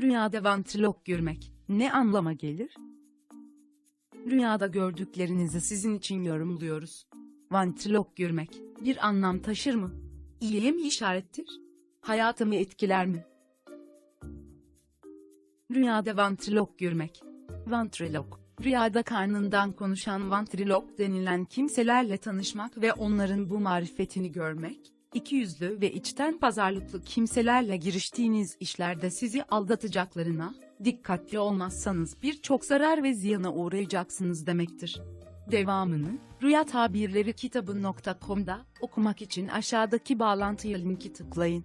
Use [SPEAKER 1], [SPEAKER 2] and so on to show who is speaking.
[SPEAKER 1] Rüyada vantrilok görmek ne anlama gelir? Rüyada gördüklerinizi sizin için yorumluyoruz. Vantrilok görmek bir anlam taşır mı? İyiye mi işarettir? Hayatımı etkiler mi? Rüyada vantrilok görmek. Vantrilok, rüyada karnından konuşan vantrilok denilen kimselerle tanışmak ve onların bu marifetini görmek, ikiyüzlü ve içten pazarlıklı kimselerle giriştiğiniz işlerde sizi aldatacaklarına, dikkatli olmazsanız birçok zarar ve ziyana uğrayacaksınız demektir. Devamını, Rüya Tabirleri kitabı.com'da okumak için aşağıdaki bağlantıya linki tıklayın.